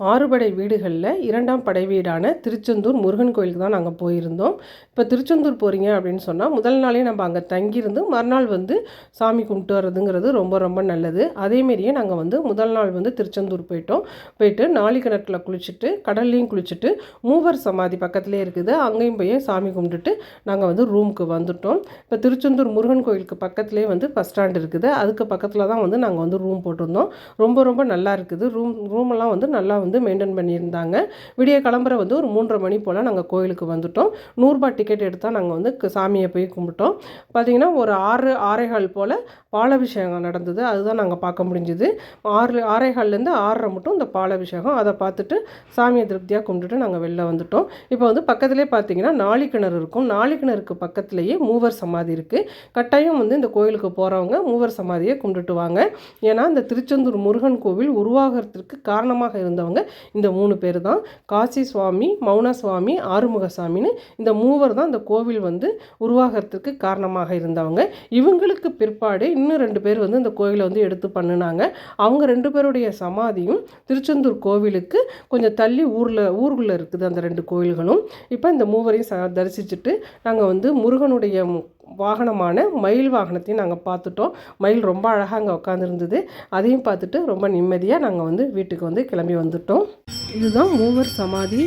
ஆறுபடை வீடுகளில் இரண்டாம் படை வீடான திருச்செந்தூர் முருகன் கோயிலுக்கு தான் நாங்கள் போயிருந்தோம். இப்போ திருச்செந்தூர் போகிறீங்க அப்படின்னு சொன்னால் முதல் நாளே நம்ம அங்கே தங்கியிருந்து மறுநாள் வந்து சாமி கும்பிட்டு வர்றதுங்கிறது ரொம்ப ரொம்ப நல்லது. அதேமாரியே நாங்கள் வந்து முதல் நாள் வந்து திருச்செந்தூர் போயிட்டோம். போயிட்டு நாளி கிணற்றில் குளிச்சுட்டு கடல்லையும் குளிச்சுட்டு மூவர் சமாதி பக்கத்துலேயே இருக்குது. அங்கேயும் போய் சாமி கும்பிட்டுட்டு நாங்கள் வந்து ரூமுக்கு வந்துட்டோம். இப்போ திருச்செந்தூர் முருகன் கோயிலுக்கு பக்கத்துலேயே வந்து பஸ் ஸ்டாண்ட் இருக்குது. அதுக்கு பக்கத்தில் தான் வந்து நாங்கள் வந்து ரூம் போட்டிருந்தோம். ரொம்ப ரொம்ப நல்லா இருக்குது. ரூம் ரூமெல்லாம் வந்து நல்லா வந்து மெயின்டைன் பண்ணியிருந்தாங்க. விடிய கிளம்புற வந்து ஒரு மூன்றரை மணி போல் நாங்கள் கோயிலுக்கு வந்துட்டோம். நூறுரூபா டிக்கெட் எடுத்தால் நாங்கள் வந்து சாமியை போய் கும்பிட்டோம். பார்த்திங்கன்னா ஒரு ஆறு ஆரைகால் போல் பாலாபிஷேகம் நடந்தது. அதுதான் நாங்கள் பார்க்க முடிஞ்சுது. ஆறு ஆறேகால்லேருந்து ஆறரை மட்டும் இந்த பாலாபிஷேகம். அதை பார்த்துட்டு சாமியை திருப்தியாக கும்பிட்டுட்டு நாங்கள் வெளில வந்துட்டோம். இப்போ வந்து பக்கத்துலேயே பார்த்தீங்கன்னா நாளி கிணறு இருக்கும். நாளிக்கிணறுக்கு பக்கத்துலேயே மூவர் சமாதி இருக்குது கட்டாயம் வந்து இந்த கோயிலுக்கு போகிறவங்க மூவர் சமாதியை கும்பிட்டுட்டு வாங்க. ஏன்னா இந்த திருச்செந்தூர் முருகன் கோவில் உருவாகிறதுக்கு காரணமாக இருந்தவங்க இந்த மூணு பேர் தான். காசி சுவாமி மௌன சுவாமி ஆறுமுக இந்த மூவர் தான் இந்த கோவில் வந்து உருவாகிறதுக்கு காரணமாக இருந்தவங்க. இவங்களுக்கு பிற்பாடு இன்னும் ரெண்டு பேர் வந்து இந்த கோவிலை வந்து எடுத்து பண்ணினாங்க. அவங்க ரெண்டு பேருடைய சமாதியும் திருச்செந்தூர் கோவிலுக்கு கொஞ்சம் தள்ளி ஊரில் ஊருக்குள்ளே இருக்குது அந்த ரெண்டு கோவில்களும் இப்போ இந்த மூவரையும் ச தரிசிச்சுட்டு நாங்கள் வந்து முருகனுடைய வாகனமான மயில் வாகனத்தையும் நாங்கள் பார்த்துட்டோம். மயில் ரொம்ப அழகாக அங்கே உட்காந்துருந்தது அதையும் பார்த்துட்டு ரொம்ப நிம்மதியாக நாங்கள் வந்து வீட்டுக்கு வந்து கிளம்பி வந்துட்டோம். இதுதான் மூவர் சமாதி.